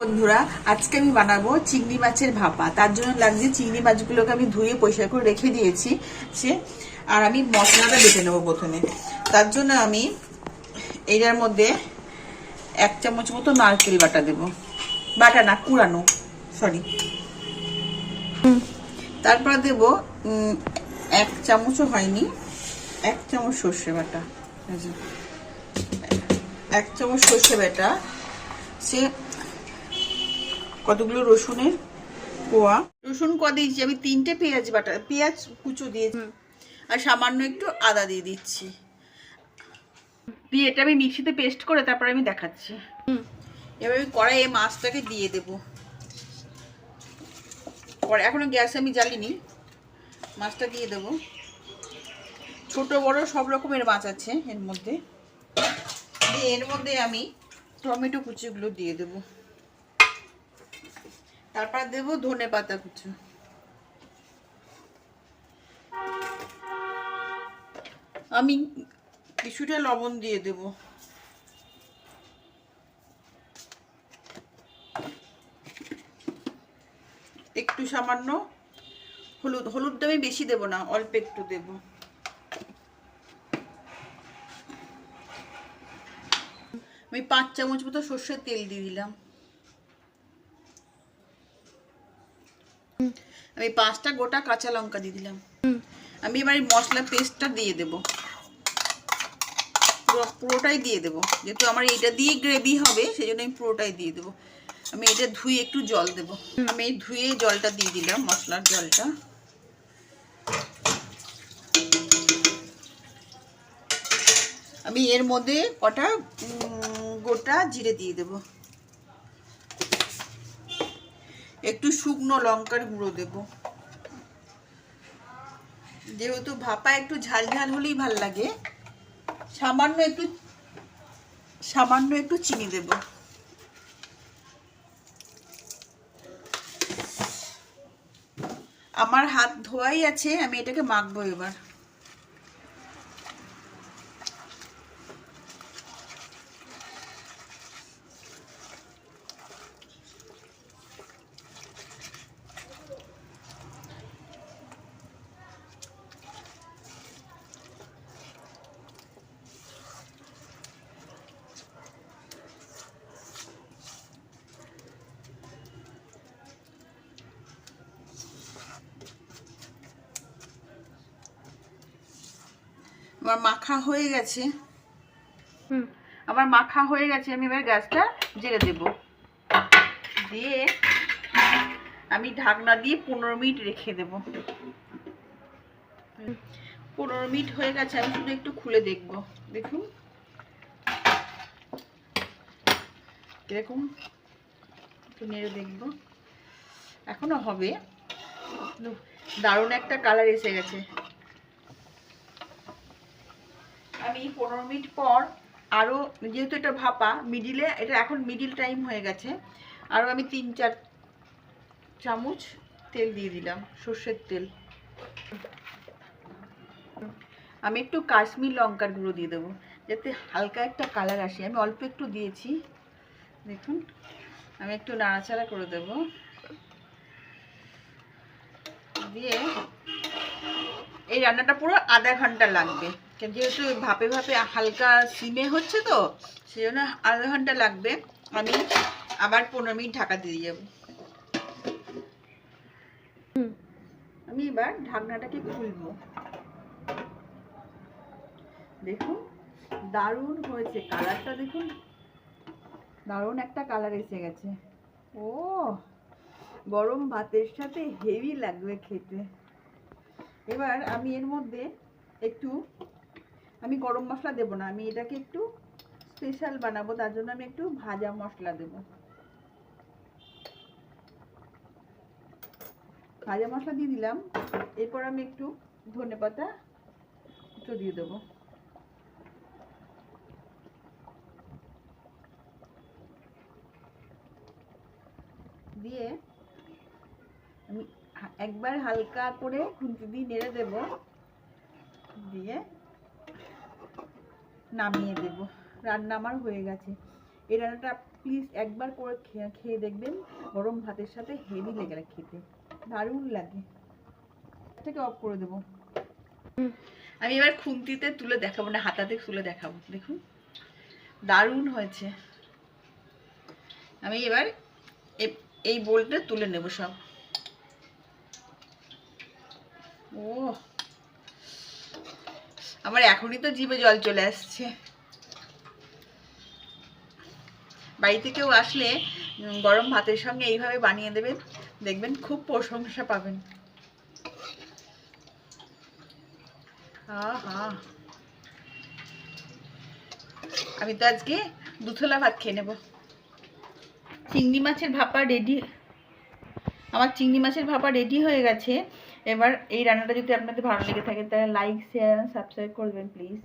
বন্ধুরা আজকে আমি বানাবো চিংড়ি মাছের ভাপা। তার জন্য লাগছে চিংড়ি মাছগুলোকে আমি ধুয়ে পরিষ্কার করে রেখে দিয়েছি সে আর আমি মশলাটা বেটে নেব প্রথমে। তার জন্য আমি এটার মধ্যে এক চামচ মতো নারকেল বাটা দেব। বাটা না কুড়ানো সরি তারপর দেব এক চামচও হয়নি এক চামচ সর্ষে বাটা। এক চামচ সর্ষে বাটা। সে কতগুলো রসুনের কোয়া? রসুন কোয়া দিয়েছি আমি তিনটে পেঁয়াজ বাটা পেঁয়াজ কুচো দিয়েছি আর সামান্য একটু আদা দিয়ে দিচ্ছি। দিয়ে এটা আমি মিক্সিতে পেস্ট করে তারপর আমি দেখাচ্ছি। হুম। এবার আমি কড়াইয়ে মাছটাকে দিয়ে দেবো। পরে এখনও গ্যাস আমি জ্বালিনি। মাছটা দিয়ে দেবো। ছোট বড় সব রকমের মাছ আছে এর মধ্যে। দিয়ে এর মধ্যে আমি টমেটো কুচিগুলো দিয়ে দেবো। তারপর দেবো ধনে পাতা কুচি। আমি কিছুটা লবণ দিয়ে দেব। একটু সামান্য হলুদ, হলুদটা আমি বেশি দেব না, অল্প একটু দেব। আমি পাঁচ চামচ মতো সর্ষের তেল দিয়ে দিলাম। আমি পাঁচটা গোটা কাঁচা লঙ্কা দিয়ে দিলাম। আমি এবার এই মশলা পেস্টটা দিয়ে দেব। পুরোটাই দিয়ে দেব। যেহেতু আমার এটা দিয়ে গ্রেভি হবে সেই আমি পুরোটাই দিয়ে দেবো। আমি এটা ধুয়ে একটু জল দেব। আমি ধুয়ে জলটা দিয়ে দিলাম, মশলার জলটা। আমি এর মধ্যে কটা গোটা জিরে দিয়ে দেবো। একটু শুকনো লঙ্কার গুঁড়ো দেব। যেহেতু ভাপা একটু ঝাল ঝাল হলেই ভালো লাগে, সামান্য একটু সামান্য একটু চিনি দেব। আমার হাত ধোয়াই আছে, আমি এটাকে মাখবো এবার। আমার মাখা হয়ে গেছে। হুম আমার মাখা হয়ে গেছে, আমি এবার গ্যাসটা জেলে দেব। দিয়ে আমি ঢাকনা দিয়ে পনেরো মিনিট রেখে দেব। পনেরো মিনিট হয়ে গেছে, আমি শুধু একটু খুলে দেখব। দেখুন। একটু নেড়ে দেখব। এখনও হবে। দারুণ একটা কালার এসে গেছে। আমি পনেরো মিনিট পর আরও যেহেতু এটা ভাপা মিডিলে এটা এখন মিডিল টাইম হয়ে গেছে আরও আমি তিন, চার চামচ তেল দিয়ে দিলাম, সর্ষের তেল। আমি একটু কাশ্মীর লঙ্কার গুঁড়ো দিয়ে দেবো, যাতে হালকা একটা কালার আসে। আমি অল্প একটু দিয়েছি, দেখুন, আমি একটু নাড়াচাড়া করে দেব। দিয়ে এই রান্নাটা পুরো আধা ঘণ্টা লাগবে। যেহেতু ভাপে ভাপে হালকা সিমে হচ্ছে তো সেই জন্য আধা ঘণ্টা লাগবে। আমি আবার পনেরো মিনিট ঢাকা দিয়ে যাব আমি এবার ঢাকনাটাকে খুলবো। দেখুন, দারুণ হয়েছে কালারটা, দেখুন। দারুণ একটা কালার এসে গেছে। ও, গরম ভাতের সাথে হেভি লাগবে খেতে। এবার আমি এর মধ্যে একটু আমি গরম মশলা দেব না, আমি এটাকে একটু স্পেশাল বানাবো, তার জন্য আমি একটু ভাজা মশলা দেব। ভাজা মশলা দিয়ে দিলাম, এরপর আমি একটু ধনে পাতা একটু দিয়ে দেবো। দিয়ে আমি একবার হালকা করে খুন্তি দিয়ে নেড়ে দেব, দিয়ে নামিয়ে দেব। রান্না আমার হয়ে গেছে। এই রান্নাটা প্লিজ একবার করে খেয়ে দেখবেন। গরম ভাতের সাথে হেভি লেগে খেতে। দারুণ লাগে। থেকে অফ করে দেবো। আমি এবার খুন্তিতে তুলে দেখাবো না, হাতাতে তুলে দেখাবো। দেখুন, দারুণ হয়েছে। আমি এবার এই বোলটা তুলে নেব সব। ও আমার এখনই তো জিভে জল চলে আসছে। বাড়িতে কেউ আসলে গরম ভাতের সঙ্গে এইভাবে বানিয়ে দেবেন, দেখবেন খুব প্রশংসা পাবেন। আমি তো আজকে দুথলা ভাত খেয়ে নেব। চিংড়ি মাছের ভাপা রেডি আমার চিংড়ি মাছের ভাপা রেডি হয়ে গেছে। এবার এই রান্নাটা যদি আপনাদের ভালো লেগে থাকে তাহলে লাইক শেয়ার সাবস্ক্রাইব করবেন প্লিজ